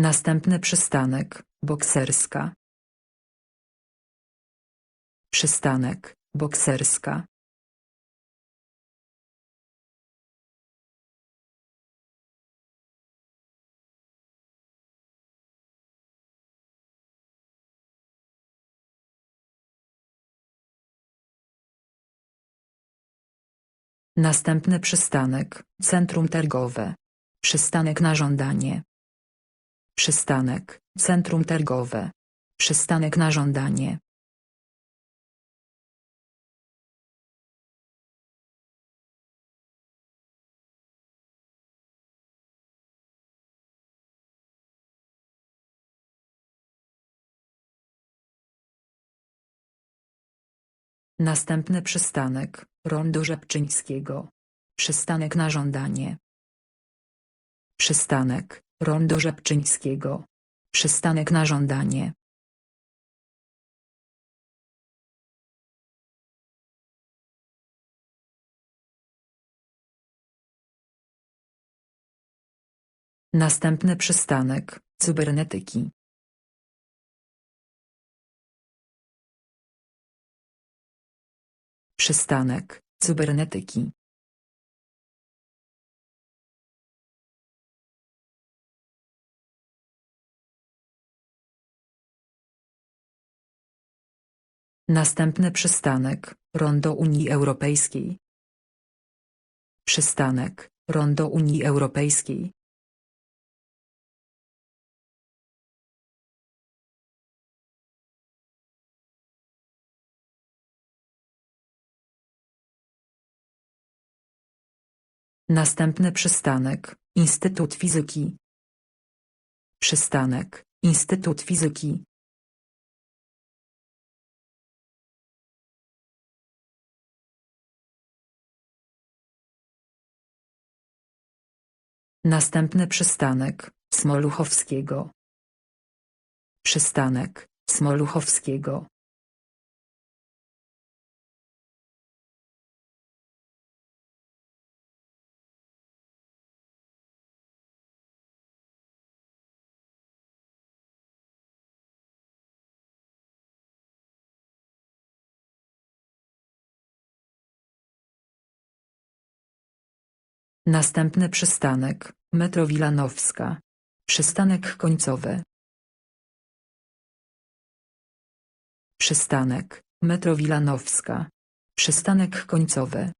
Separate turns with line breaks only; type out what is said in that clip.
Następny przystanek, bokserska. Przystanek, bokserska. Następny przystanek, centrum targowe. Przystanek na żądanie. Przystanek, centrum targowe. Przystanek na żądanie. Następny przystanek, rondo Rzepczyńskiego. Przystanek na żądanie. Przystanek, rondo Rzepczyńskiego. Przystanek na żądanie. Następny przystanek, cybernetyki. Przystanek, cybernetyki. Następny przystanek, rondo Unii Europejskiej. Przystanek, rondo Unii Europejskiej. Następny przystanek, Instytut Fizyki. Przystanek, Instytut Fizyki. Następny przystanek, Smoluchowskiego. Przystanek, Smoluchowskiego. Następny przystanek, metro Wilanowska. Przystanek końcowy. Przystanek, metro Wilanowska. Przystanek końcowy.